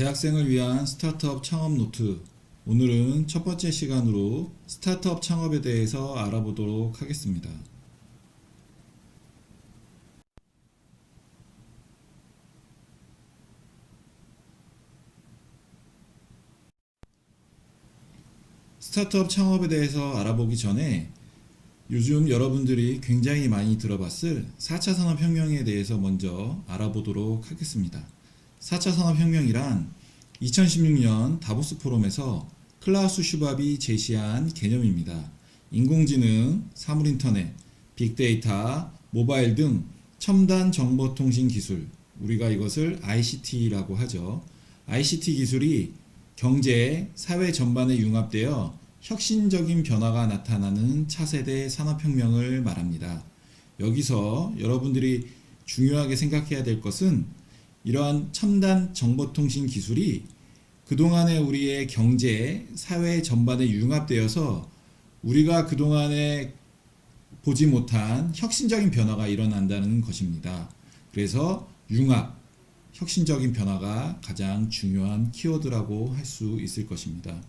대학생을 위한 스타트업 창업 노트. 오늘은 첫 번째 시간으로 스타트업 창업에 대해서 알아보도록 하겠습니다. 스타트업 창업에 대해서 알아보기 전에 요즘 여러분들이 굉장히 많이 들어봤을 4차 산업혁명에 대해서 먼저 알아보도록 하겠습니다. 4차 산업혁명이란 2016년 다보스 포럼에서 클라우스 슈밥이 제시한 개념입니다. 인공지능, 사물인터넷, 빅데이터, 모바일 등 첨단 정보통신 기술, 우리가 이것을 ICT라고 하죠. ICT 기술이 경제, 사회 전반에 융합되어 혁신적인 변화가 나타나는 차세대 산업혁명을 말합니다. 여기서 여러분들이 중요하게 생각해야 될 것은 이러한 첨단 정보통신 기술이 그동안의 우리의 경제, 사회 전반에 융합되어서 우리가 그동안에 보지 못한 혁신적인 변화가 일어난다는 것입니다. 그래서 융합, 혁신적인 변화가 가장 중요한 키워드라고 할 수 있을 것입니다.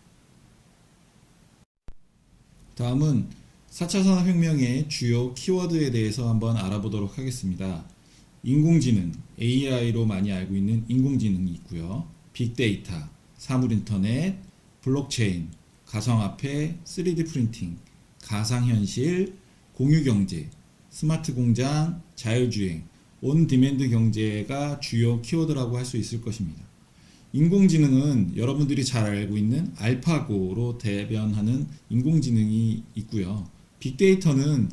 다음은 4차 산업혁명의 주요 키워드에 대해서 한번 알아보도록 하겠습니다. 인공지능, AI로 많이 알고 있는 인공지능이 있고요. 빅데이터, 사물 인터넷, 블록체인, 가상화폐, 3D 프린팅, 가상현실, 공유경제, 스마트 공장, 자율주행, 온 디맨드 경제가 주요 키워드라고 할 수 있을 것입니다. 인공지능은 여러분들이 잘 알고 있는 알파고로 대변하는 인공지능이 있고요. 빅데이터는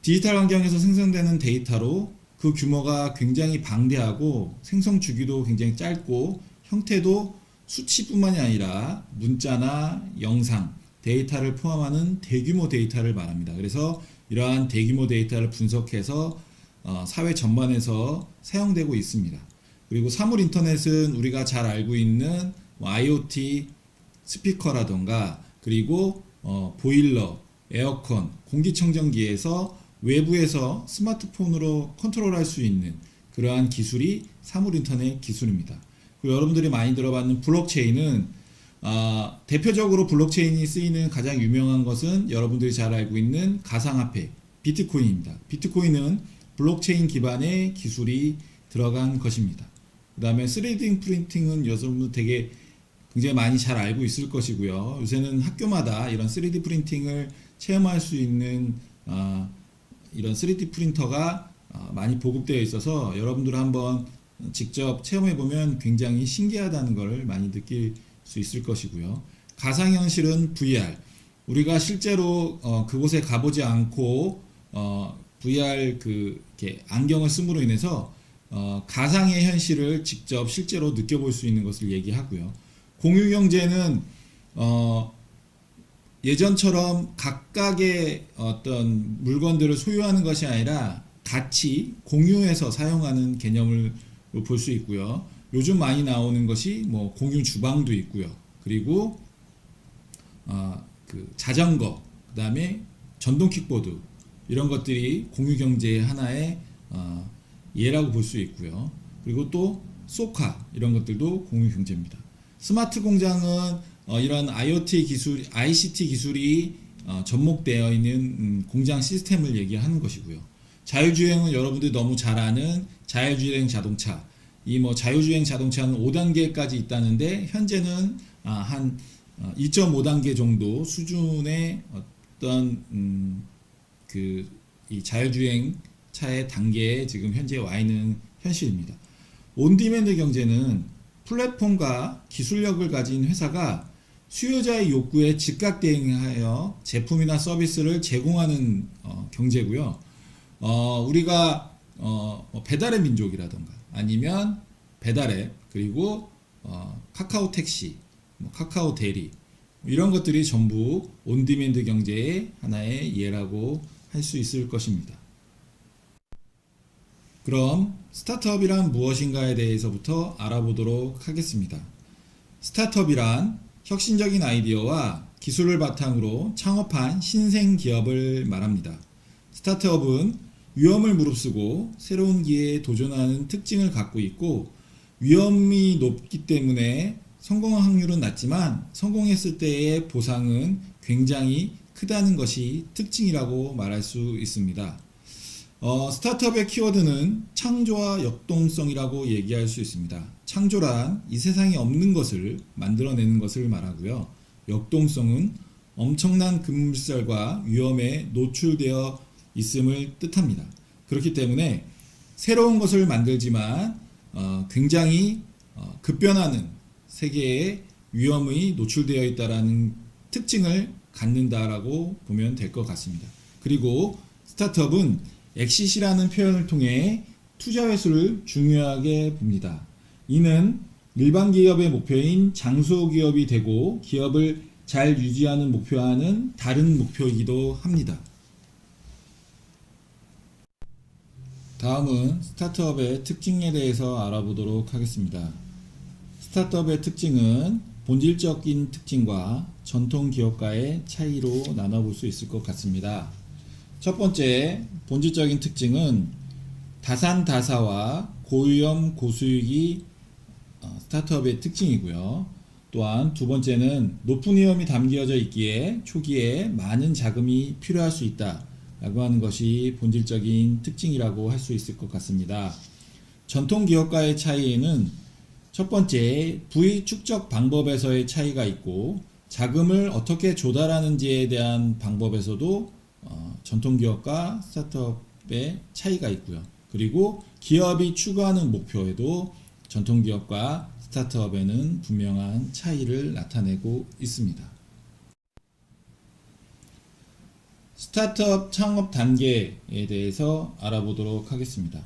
디지털 환경에서 생성되는 데이터로 그 규모가 굉장히 방대하고 생성 주기도 굉장히 짧고 형태도 수치뿐만이 아니라 문자나 영상, 데이터를 포함하는 대규모 데이터를 말합니다. 그래서 이러한 대규모 데이터를 분석해서 어, 사회 전반에서 사용되고 있습니다. 그리고 사물 인터넷은 우리가 잘 알고 있는 뭐 IoT 스피커라던가 그리고 어, 보일러, 에어컨, 공기청정기에서 외부에서 스마트폰으로 컨트롤할 수 있는 그러한 기술이 사물 인터넷 기술입니다. 그리고 여러분들이 많이 들어봤는 블록체인은 아, 대표적으로 블록체인이 쓰이는 가장 유명한 것은 여러분들이 잘 알고 있는 가상화폐 비트코인입니다. 비트코인은 블록체인 기반의 기술이 들어간 것입니다. 그 다음에 3D 프린팅은 여러분들 되게 굉장히 많이 잘 알고 있을 것이고요. 요새는 학교마다 이런 3D 프린팅을 체험할 수 있는 아, 이런 3D 프린터가 아, 많이 보급되어 있어서 여러분들 한번 직접 체험해 보면 굉장히 신기하다는 걸 많이 느낄 수 있을 것이고요. 가상현실은 VR. 우리가 실제로 어, 그곳에 가보지 않고 어, VR 그 안경을 씀으로 인해서 어, 가상의 현실을 직접 실제로 느껴볼 수 있는 것을 얘기하고요. 공유 경제는 어, 예전처럼 각각의 어떤 물건들을 소유하는 것이 아니라 같이 공유해서 사용하는 개념을 볼 수 있고요. 요즘 많이 나오는 것이 뭐 공유 주방도 있고요. 그리고 어, 그 자전거, 그다음에 전동 킥보드 이런 것들이 공유 경제의 하나의 어, 예라고 볼 수 있고요. 그리고 또 소카 이런 것들도 공유 경제입니다. 스마트 공장은 어, 이런 IoT 기술, ICT 기술이 어, 접목되어 있는 음, 공장 시스템을 얘기하는 것이고요. 자율주행은 여러분들이 너무 잘 아는 자율주행 자동차. 이 뭐 자율주행 자동차는 5단계까지 있다는데 현재는 아, 한 2.5단계 정도 수준의 어떤 음, 그이 자율주행 차의 단계에 지금 현재 와 있는 현실입니다. 온디맨드 경제는 플랫폼과 기술력을 가진 회사가 수요자의 요구에 즉각 대응하여 제품이나 서비스를 제공하는 어, 경제고요. 어, 우리가 어, 뭐 배달의 민족이라던가 아니면 배달앱 그리고 어, 카카오 택시, 뭐 카카오 대리 이런 것들이 전부 온디맨드 경제의 하나의 예라고 할 수 있을 것입니다. 그럼 스타트업이란 무엇인가에 대해서부터 알아보도록 하겠습니다. 스타트업이란 혁신적인 아이디어와 기술을 바탕으로 창업한 신생 기업을 말합니다. 스타트업은 위험을 무릅쓰고 새로운 기회에 도전하는 특징을 갖고 있고 위험이 높기 때문에 성공 확률은 낮지만 성공했을 때의 보상은 굉장히 크다는 것이 특징이라고 말할 수 있습니다. 어, 스타트업의 키워드는 창조와 역동성이라고 얘기할 수 있습니다. 창조란 이 세상에 없는 것을 만들어내는 것을 말하고요. 역동성은 엄청난 급물살과 위험에 노출되어 있음을 뜻합니다. 그렇기 때문에 새로운 것을 만들지만 어, 굉장히 어, 급변하는 세계에 위험이 노출되어 있다라는 특징을 갖는다라고 보면 될 것 같습니다. 그리고 스타트업은 엑시시라는 표현을 통해 투자 회수를 중요하게 봅니다. 이는 일반 기업의 목표인 장소 기업이 되고 기업을 잘 유지하는 목표와는 다른 목표이기도 합니다. 다음은 스타트업의 특징에 대해서 알아보도록 하겠습니다. 스타트업의 특징은 본질적인 특징과 전통 기업과의 차이로 나눠볼 수 있을 것 같습니다. 첫 번째 본질적인 특징은 다산다사와 고위험 고수익이 어, 스타트업의 특징이고요. 또한 두 번째는 높은 위험이 담겨져 있기에 초기에 많은 자금이 필요할 수 있다. 라고 하는 것이 본질적인 특징이라고 할 수 있을 것 같습니다. 전통 기업과의 차이에는 첫 번째 부의 축적 방법에서의 차이가 있고 자금을 어떻게 조달하는지에 대한 방법에서도 어, 전통 기업과 스타트업의 차이가 있고요. 그리고 기업이 추구하는 목표에도 전통 기업과 스타트업에는 분명한 차이를 나타내고 있습니다. 스타트업 창업 단계에 대해서 알아보도록 하겠습니다.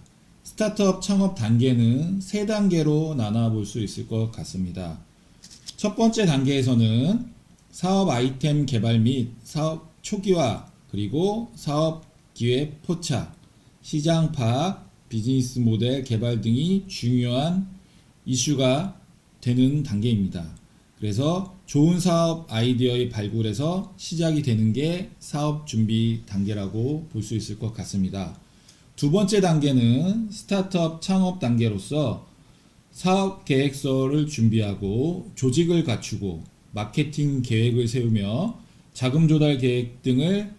스타트업 창업 단계는 세 단계로 나눠 볼 수 있을 것 같습니다. 첫 번째 단계에서는 사업 아이템 개발 및 사업 초기화 그리고 사업 기획 포착, 시장 파악, 비즈니스 모델 개발 등이 중요한 이슈가 되는 단계입니다. 그래서 좋은 사업 아이디어의 발굴에서 시작이 되는 게 사업 준비 단계라고 볼 수 있을 것 같습니다. 두 번째 단계는 스타트업 창업 단계로서 사업 계획서를 준비하고 조직을 갖추고 마케팅 계획을 세우며 자금 조달 계획 등을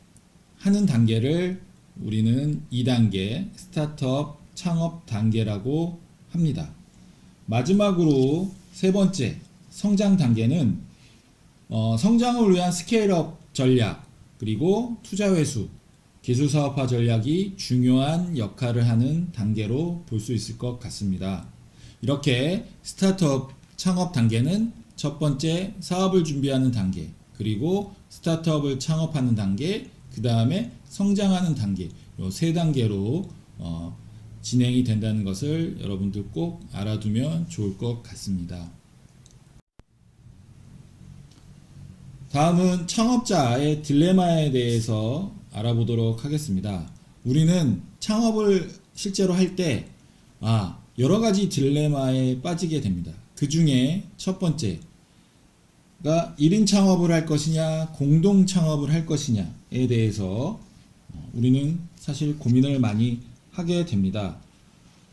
하는 단계를 우리는 2단계 스타트업 창업 단계라고 합니다. 마지막으로 세 번째 성장 단계는 어, 성장을 위한 스케일업 전략 그리고 투자 회수 기술 사업화 전략이 중요한 역할을 하는 단계로 볼 수 있을 것 같습니다. 이렇게 스타트업 창업 단계는 첫 번째 사업을 준비하는 단계, 그리고 스타트업을 창업하는 단계, 그 다음에 성장하는 단계, 요세 단계로 어, 진행이 된다는 것을 여러분들 꼭 알아두면 좋을 것 같습니다. 다음은 창업자의 딜레마에 대해서 알아보도록 하겠습니다. 우리는 창업을 실제로 할 때, 아, 여러 가지 딜레마에 빠지게 됩니다. 그 중에 첫 번째가 1인 창업을 할 것이냐, 공동 창업을 할 것이냐에 대해서 우리는 사실 고민을 많이 하게 됩니다.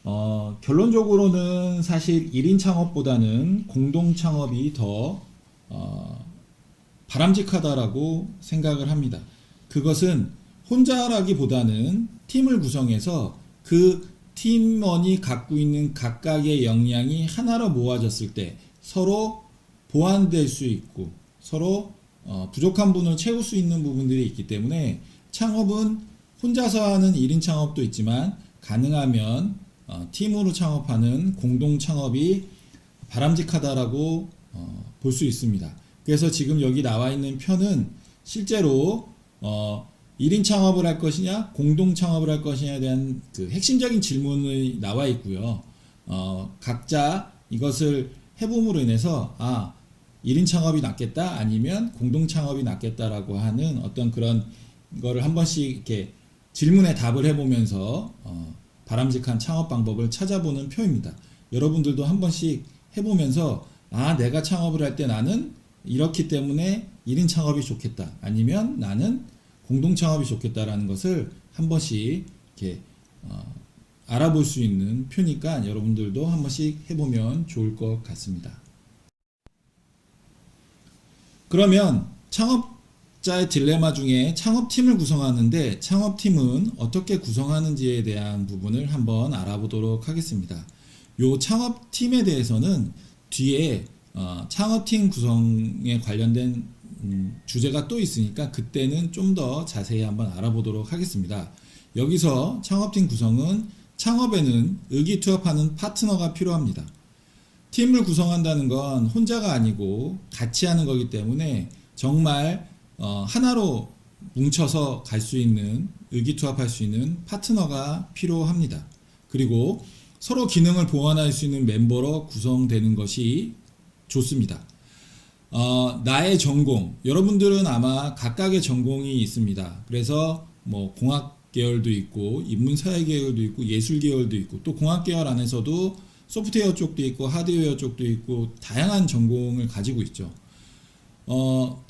어, 결론적으로는 사실 1인 창업보다는 공동 창업이 더 어, 바람직하다라고 생각을 합니다. 그것은 혼자라기보다는 팀을 구성해서 그 팀원이 갖고 있는 각각의 역량이 하나로 모아졌을 때 서로 보완될 수 있고 서로 어, 부족한 분을 채울 수 있는 부분들이 있기 때문에 창업은 혼자서 하는 1인 창업도 있지만 가능하면 어, 팀으로 창업하는 공동 창업이 바람직하다라고 어, 볼 수 있습니다. 그래서 지금 여기 나와 있는 편은 실제로 어, 1인 창업을 할 것이냐, 공동 창업을 할 것이냐에 대한 그 핵심적인 질문이 나와 있고요. 어, 각자 이것을 해봄으로 인해서 아, 1인 창업이 낫겠다 아니면 공동 창업이 낫겠다라고 하는 어떤 그런 거를 한 번씩 이렇게 질문에 답을 해보면서 어, 바람직한 창업 방법을 찾아보는 표입니다. 여러분들도 한 번씩 해보면서 아 내가 창업을 할 때 나는 이렇기 때문에 1인 창업이 좋겠다 아니면 나는 공동 창업이 좋겠다라는 것을 한 번씩 이렇게 어, 알아볼 수 있는 표니까 여러분들도 한 번씩 해보면 좋을 것 같습니다. 그러면 창업 자의 딜레마 중에 창업팀을 구성하는데 창업팀은 어떻게 구성하는지에 대한 부분을 한번 알아보도록 하겠습니다. 요 창업팀에 대해서는 뒤에 어, 창업팀 구성에 관련된 음, 주제가 또 있으니까 그때는 좀 더 자세히 한번 알아보도록 하겠습니다. 여기서 창업팀 구성은 창업에는 의기투합하는 파트너가 필요합니다. 팀을 구성한다는 건 혼자가 아니고 같이 하는 거기 때문에 정말 어, 하나로 뭉쳐서 갈 수 있는 의기투합할 수 있는 파트너가 필요합니다. 그리고 서로 기능을 보완할 수 있는 멤버로 구성되는 것이 좋습니다. 어, 나의 전공 여러분들은 아마 각각의 전공이 있습니다. 그래서 뭐 공학 계열도 있고 인문사회 계열도 있고 예술 계열도 있고 또 공학 계열 안에서도 소프트웨어 쪽도 있고 하드웨어 쪽도 있고 다양한 전공을 가지고 있죠. 어,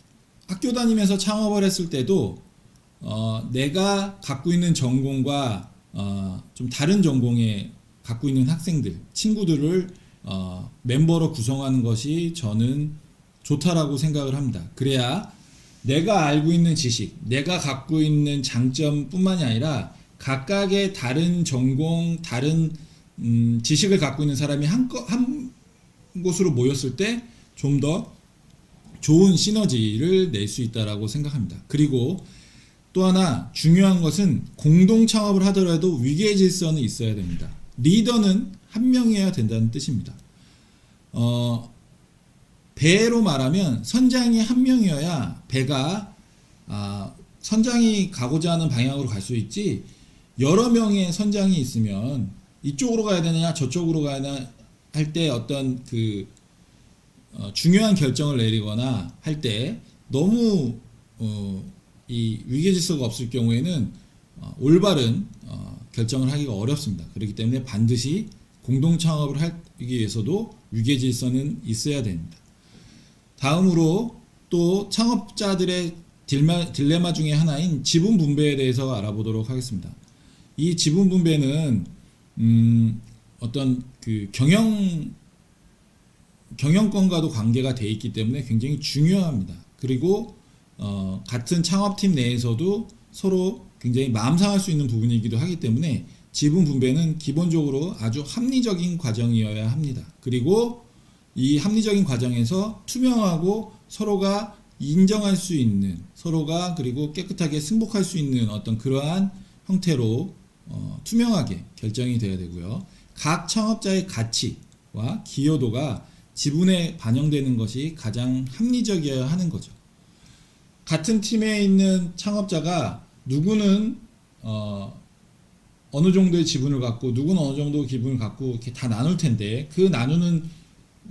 학교 다니면서 창업을 했을 때도 어, 내가 갖고 있는 전공과 어, 좀 다른 전공에 갖고 있는 학생들, 친구들을 어, 멤버로 구성하는 것이 저는 좋다라고 생각을 합니다. 그래야 내가 알고 있는 지식, 내가 갖고 있는 장점뿐만이 아니라 각각의 다른 전공, 다른 음, 지식을 갖고 있는 사람이 한, 거, 한 곳으로 모였을 때 좀더 좋은 시너지를 낼 수 있다라고 생각합니다. 그리고 또 하나 중요한 것은 공동 창업을 하더라도 위계 질서는 있어야 됩니다. 리더는 한 명이어야 된다는 뜻입니다. 어, 배로 말하면 선장이 한 명이어야 배가 아, 선장이 가고자 하는 방향으로 갈 수 있지 여러 명의 선장이 있으면 이쪽으로 가야 되느냐 저쪽으로 가야 되냐 할때 어떤 그 어, 중요한 결정을 내리거나 할 때 너무 어, 이 위계 질서가 없을 경우에는 어, 올바른 어, 결정을 하기가 어렵습니다. 그렇기 때문에 반드시 공동 창업을 하기 위해서도 위계 질서는 있어야 됩니다. 다음으로 또 창업자들의 딜마, 딜레마 중에 하나인 지분 분배에 대해서 알아보도록 하겠습니다. 이 지분 분배는 음, 어떤 그 경영 경영권과도 관계가 돼 있기 때문에 굉장히 중요합니다. 그리고 어, 같은 창업팀 내에서도 서로 굉장히 마음 상할 수 있는 부분이기도 하기 때문에 지분 분배는 기본적으로 아주 합리적인 과정이어야 합니다. 그리고 이 합리적인 과정에서 투명하고 서로가 인정할 수 있는 서로가 그리고 깨끗하게 승복할 수 있는 어떤 그러한 형태로 어, 투명하게 결정이 돼야 되고요. 각 창업자의 가치와 기여도가 지분에 반영되는 것이 가장 합리적이어야 하는 거죠. 같은 팀에 있는 창업자가 누구는 어, 어느 정도의 지분을 갖고 누구는 어느 정도 기분을 갖고 이렇게 다 나눌 텐데 그 나누는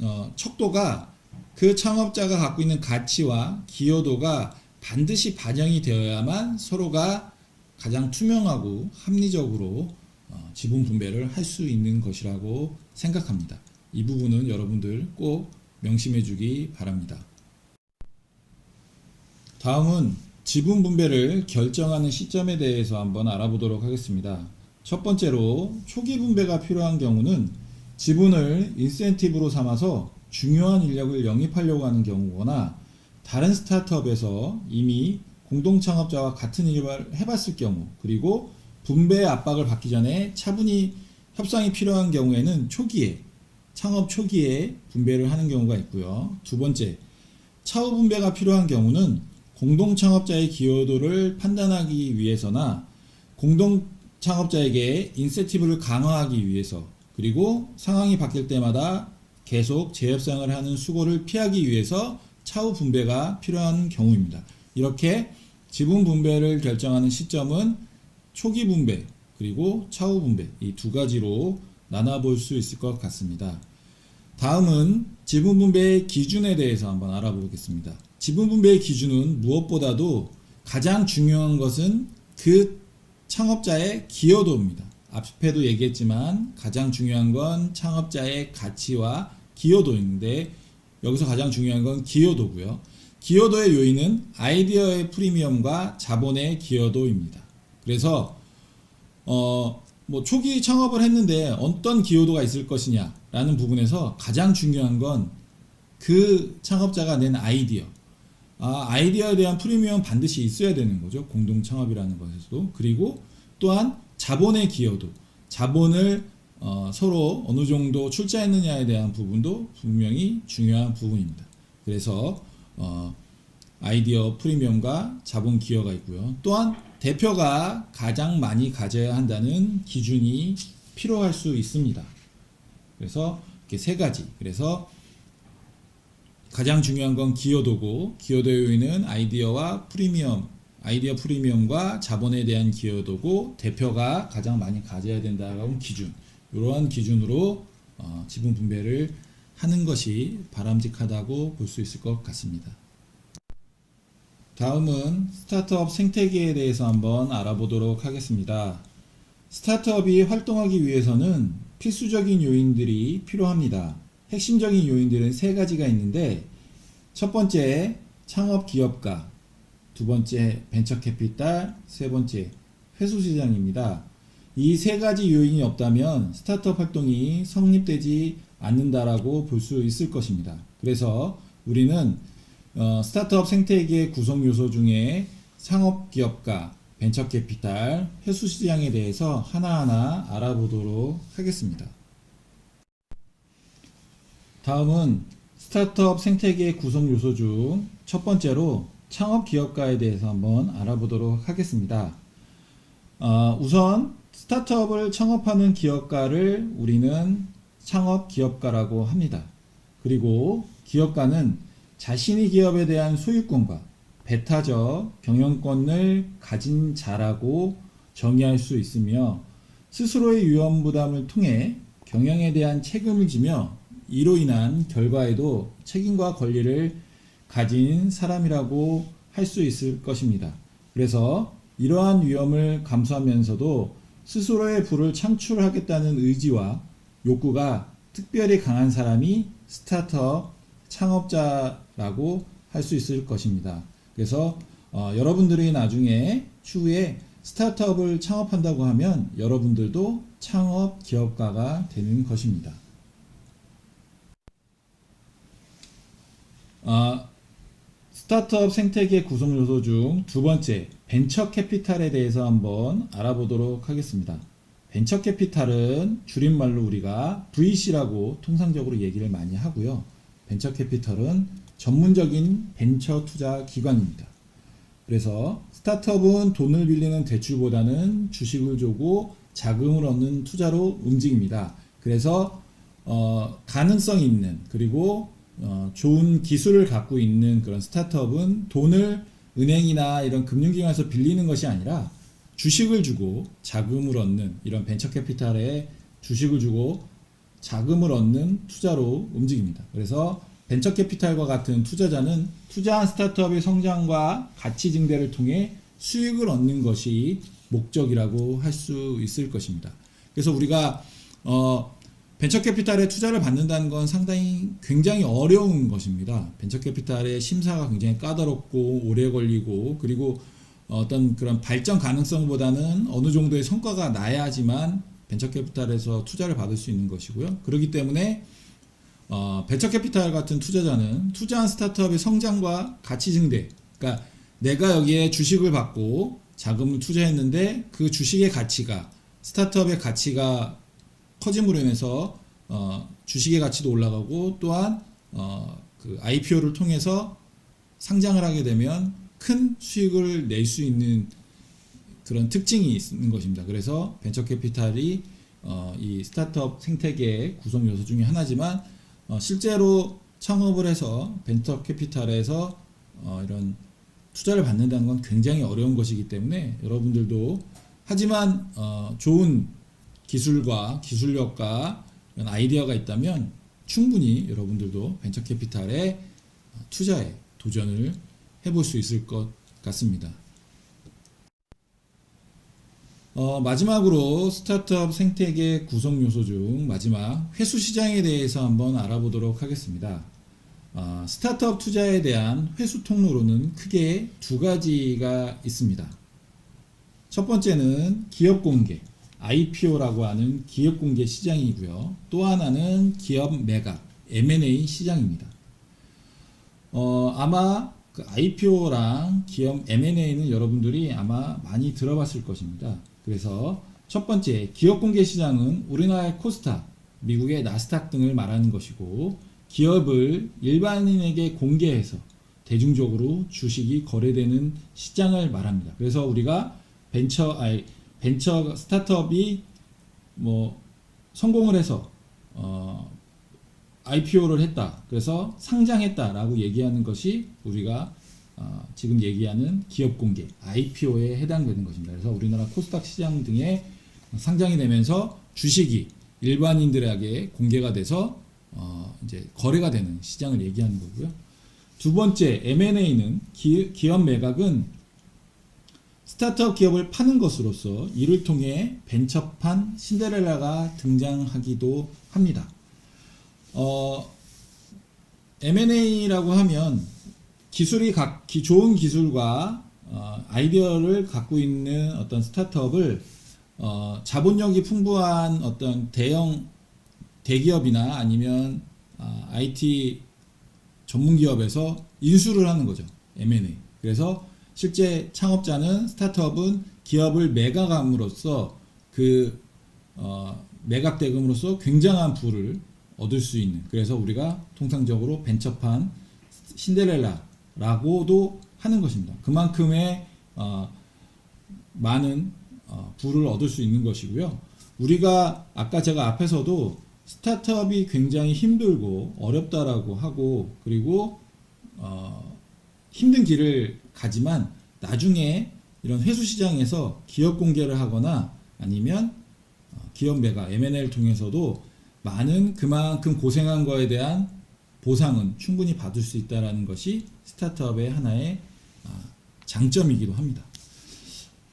어, 척도가 그 창업자가 갖고 있는 가치와 기여도가 반드시 반영이 되어야만 서로가 가장 투명하고 합리적으로 어, 지분 분배를 할 수 있는 것이라고 생각합니다. 이 부분은 여러분들 꼭 명심해 주기 바랍니다. 다음은 지분 분배를 결정하는 시점에 대해서 한번 알아보도록 하겠습니다. 첫 번째로 초기 분배가 필요한 경우는 지분을 인센티브로 삼아서 중요한 인력을 영입하려고 하는 경우거나 다른 스타트업에서 이미 공동 창업자와 같은 일을 해봤을 경우 그리고 분배 압박을 받기 전에 차분히 협상이 필요한 경우에는 초기에 창업 초기에 분배를 하는 경우가 있고요. 두 번째, 차후 분배가 필요한 경우는 공동 창업자의 기여도를 판단하기 위해서나 공동 창업자에게 인센티브를 강화하기 위해서 그리고 상황이 바뀔 때마다 계속 재협상을 하는 수고를 피하기 위해서 차후 분배가 필요한 경우입니다. 이렇게 지분 분배를 결정하는 시점은 초기 분배 그리고 차후 분배 이 두 가지로 나눠볼 수 있을 것 같습니다. 다음은 지분 분배의 기준에 대해서 한번 알아보겠습니다. 지분 분배의 기준은 무엇보다도 가장 중요한 것은 그 창업자의 기여도입니다. 앞에도 얘기했지만 가장 중요한 건 창업자의 가치와 기여도인데 여기서 가장 중요한 건 기여도고요. 기여도의 요인은 아이디어의 프리미엄과 자본의 기여도입니다. 그래서 어 뭐 초기 창업을 했는데 어떤 기여도가 있을 것이냐라는 부분에서 가장 중요한 건 그 창업자가 낸 아이디어. 아, 아이디어에 대한 프리미엄 반드시 있어야 되는 거죠. 공동 창업이라는 것에서도. 그리고 또한 자본의 기여도. 자본을 어, 서로 어느 정도 출자했느냐에 대한 부분도 분명히 중요한 부분입니다. 그래서 어, 아이디어 프리미엄과 자본 기여가 있고요. 또한 대표가 가장 많이 가져야 한다는 기준이 필요할 수 있습니다. 그래서 이렇게 세 가지. 그래서 가장 중요한 건 기여도고 기여도 요인은 아이디어와 프리미엄, 아이디어 프리미엄과 자본에 대한 기여도고 대표가 가장 많이 가져야 된다는 기준. 이러한 기준으로 어, 지분 분배를 하는 것이 바람직하다고 볼 수 있을 것 같습니다. 다음은 스타트업 생태계에 대해서 한번 알아보도록 하겠습니다. 스타트업이 활동하기 위해서는 필수적인 요인들이 필요합니다. 핵심적인 요인들은 세 가지가 있는데 첫 번째 창업 기업가, 두 번째 벤처 캐피탈, 세 번째 회수 시장입니다. 이 세 가지 요인이 없다면 스타트업 활동이 성립되지 않는다라고 볼 수 있을 것입니다. 그래서 우리는 어, 스타트업 생태계 구성 요소 중에 창업 기업가, 벤처 캐피탈, 회수 시장에 대해서 하나하나 알아보도록 하겠습니다. 다음은 스타트업 생태계 구성 요소 중 첫 번째로 창업 기업가에 대해서 한번 알아보도록 하겠습니다. 어, 우선 스타트업을 창업하는 기업가를 우리는 창업 기업가라고 합니다. 그리고 기업가는 자신이 기업에 대한 소유권과 배타적 경영권을 가진 자라고 정의할 수 있으며 스스로의 위험 부담을 통해 경영에 대한 책임을 지며 이로 인한 결과에도 책임과 권리를 가진 사람이라고 할 수 있을 것입니다. 그래서 이러한 위험을 감수하면서도 스스로의 부를 창출하겠다는 의지와 욕구가 특별히 강한 사람이 스타트업 창업자 라고 할 수 있을 것입니다. 그래서 어, 여러분들이 나중에 추후에 스타트업을 창업한다고 하면 여러분들도 창업 기업가가 되는 것입니다. 아, 스타트업 생태계 구성 요소 중 두 번째 벤처 캐피탈에 대해서 한번 알아보도록 하겠습니다. 벤처 캐피탈은 줄임말로 우리가 VC라고 통상적으로 얘기를 많이 하고요. 벤처 캐피탈은 전문적인 벤처 투자 기관입니다. 그래서 스타트업은 돈을 빌리는 대출보다는 주식을 주고 자금을 얻는 투자로 움직입니다. 그래서 어, 가능성 있는 그리고 어, 좋은 기술을 갖고 있는 그런 스타트업은 돈을 은행이나 이런 금융기관에서 빌리는 것이 아니라 주식을 주고 자금을 얻는 이런 벤처 캐피탈에 주식을 주고 자금을 얻는 투자로 움직입니다. 그래서 벤처 캐피탈과 같은 투자자는 투자한 스타트업의 성장과 가치 증대를 통해 수익을 얻는 것이 목적이라고 할 수 있을 것입니다. 그래서 우리가 어, 벤처 캐피탈에 투자를 받는다는 건 상당히 굉장히 어려운 것입니다. 벤처 캐피탈의 심사가 굉장히 까다롭고 오래 걸리고 그리고 어떤 그런 발전 가능성보다는 어느 정도의 성과가 나야지만 벤처 캐피탈에서 투자를 받을 수 있는 것이고요. 그렇기 때문에 어, 벤처 캐피탈 같은 투자자는 투자한 스타트업의 성장과 가치 증대, 그러니까 내가 여기에 주식을 받고 자금을 투자했는데 그 주식의 가치가 스타트업의 가치가 커짐으로 인해서 어, 주식의 가치도 올라가고 또한 어, 그 IPO를 통해서 상장을 하게 되면 큰 수익을 낼 수 있는 그런 특징이 있는 것입니다. 그래서 벤처 캐피탈이 어, 이 스타트업 생태계의 구성 요소 중에 하나지만 어, 실제로 창업을 해서 벤처 캐피탈에서 어, 이런 투자를 받는다는 건 굉장히 어려운 것이기 때문에 여러분들도 하지만 어, 좋은 기술과 기술력과 이런 아이디어가 있다면 충분히 여러분들도 벤처 캐피탈에 투자에 도전을 해볼 수 있을 것 같습니다. 어, 마지막으로 스타트업 생태계 구성 요소 중 마지막 회수 시장에 대해서 한번 알아보도록 하겠습니다. 어, 스타트업 투자에 대한 회수 통로로는 크게 두 가지가 있습니다. 첫 번째는 기업 공개, IPO라고 하는 기업 공개 시장이고요. 또 하나는 기업 매각 M&A 시장입니다. 어, 아마 그 IPO랑 기업 M&A는 여러분들이 아마 많이 들어봤을 것입니다. 그래서 첫 번째 기업 공개 시장은 우리나라의 코스닥, 미국의 나스닥 등을 말하는 것이고 기업을 일반인에게 공개해서 대중적으로 주식이 거래되는 시장을 말합니다. 그래서 우리가 벤처 아이 벤처 스타트업이 뭐 성공을 해서 어 IPO를 했다. 그래서 상장했다라고 얘기하는 것이 우리가 어, 지금 얘기하는 기업 공개 IPO에 해당되는 것입니다. 그래서 우리나라 코스닥 시장 등에 상장이 되면서 주식이 일반인들에게 공개가 돼서 어, 이제 거래가 되는 시장을 얘기하는 거고요. 두 번째 M&A는 기, 기업 매각은 스타트업 기업을 파는 것으로서 이를 통해 벤처판 신데렐라가 등장하기도 합니다. 어, M&A라고 하면 기술이 각, 기, 좋은 기술과 어, 아이디어를 갖고 있는 어떤 스타트업을 어, 자본력이 풍부한 어떤 대형 대기업이나 아니면 아, IT 전문 기업에서 인수를 하는 거죠. M&A. 그래서 실제 창업자는 스타트업은 기업을 매각함으로써 그 어, 매각 대금으로써 굉장한 부를 얻을 수 있는 그래서 우리가 통상적으로 벤처판 신데렐라 라고도 하는 것입니다. 그만큼의 어, 많은 어, 부를 얻을 수 있는 것이고요. 우리가 아까 제가 앞에서도 스타트업이 굉장히 힘들고 어렵다라고 하고 그리고 어, 힘든 길을 가지만 나중에 이런 회수 시장에서 기업 공개를 하거나 아니면 어, 기업 매각 M&A를 통해서도 많은 그만큼 고생한 거에 대한 보상은 충분히 받을 수 있다라는 것이 스타트업의 하나의 아, 장점이기도 합니다.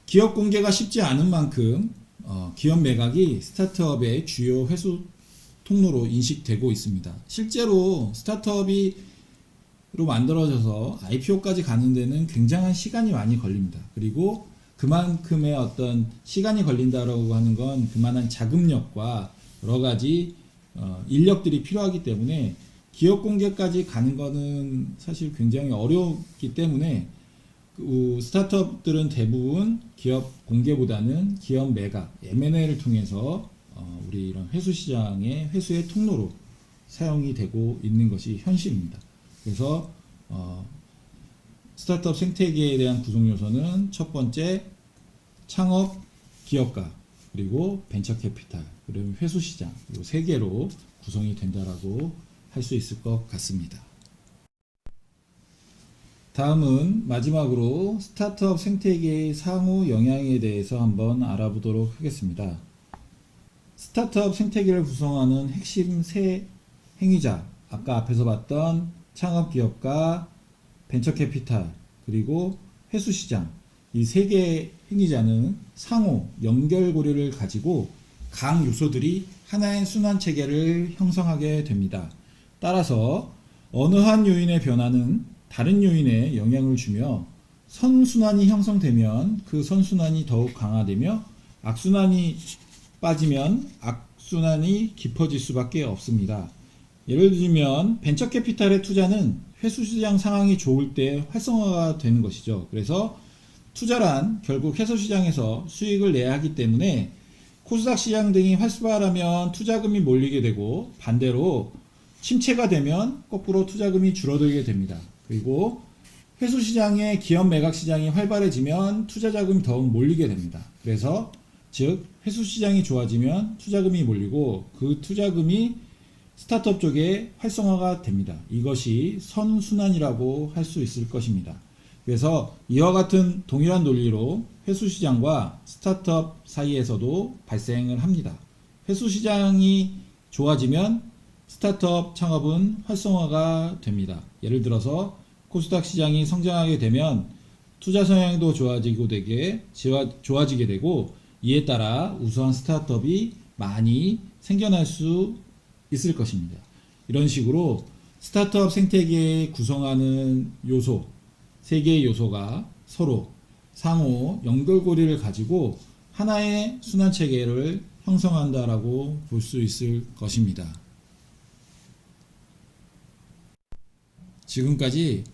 기업 공개가 쉽지 않은 만큼 어, 기업 매각이 스타트업의 주요 회수 통로로 인식되고 있습니다. 실제로 스타트업이 로 만들어져서 IPO까지 가는 데는 굉장한 시간이 많이 걸립니다. 그리고 그만큼의 어떤 시간이 걸린다라고 하는 건 그만한 자금력과 여러 가지 어, 인력들이 필요하기 때문에 기업 공개까지 가는 거는 사실 굉장히 어렵기 때문에 그 스타트업들은 대부분 기업 공개보다는 기업 매각 M&A를 통해서 어, 우리 이런 회수 시장의 회수의 통로로 사용이 되고 있는 것이 현실입니다. 그래서 어, 스타트업 생태계에 대한 구성 요소는 첫 번째 창업 기업가 그리고 벤처 캐피탈 그리고 회수 시장 이 세 개로 구성이 된다라고 할 수 있을 것 같습니다. 다음은 마지막으로 스타트업 생태계의 상호 영향에 대해서 한번 알아보도록 하겠습니다. 스타트업 생태계를 구성하는 핵심 세 행위자, 아까 앞에서 봤던 창업 기업과 벤처 캐피탈, 그리고 회수 시장, 이 세 개의 행위자는 상호 연결고리를 가지고 각 요소들이 하나의 순환 체계를 형성하게 됩니다. 따라서 어느 한 요인의 변화는 다른 요인에 영향을 주며 선순환이 형성되면 그 선순환이 더욱 강화되며 악순환이 빠지면 악순환이 깊어질 수밖에 없습니다. 예를 들면 벤처 캐피탈의 투자는 회수 시장 상황이 좋을 때 활성화가 되는 것이죠. 그래서 투자란 결국 회수 시장에서 수익을 내야 하기 때문에 코스닥 시장 등이 활발하면 투자금이 몰리게 되고 반대로 침체가 되면 거꾸로 투자금이 줄어들게 됩니다. 그리고 회수 시장의 기업 매각 시장이 활발해지면 투자 자금이 더욱 몰리게 됩니다. 그래서 즉 회수 시장이 좋아지면 투자금이 몰리고 그 투자금이 스타트업 쪽에 활성화가 됩니다. 이것이 선순환이라고 할 수 있을 것입니다. 그래서 이와 같은 동일한 논리로 회수 시장과 스타트업 사이에서도 발생을 합니다. 회수 시장이 좋아지면 스타트업 창업은 활성화가 됩니다. 예를 들어서 코스닥 시장이 성장하게 되면 투자 성향도 좋아지고 되게 좋아지게 되고 이에 따라 우수한 스타트업이 많이 생겨날 수 있을 것입니다. 이런 식으로 스타트업 생태계에 구성하는 요소 세 개의 요소가 서로 상호 연결고리를 가지고 하나의 순환 체계를 형성한다라고 볼 수 있을 것입니다. 지금까지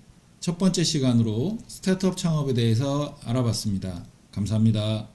첫 번째 시간으로 스타트업 창업에 대해서 알아봤습니다. 감사합니다.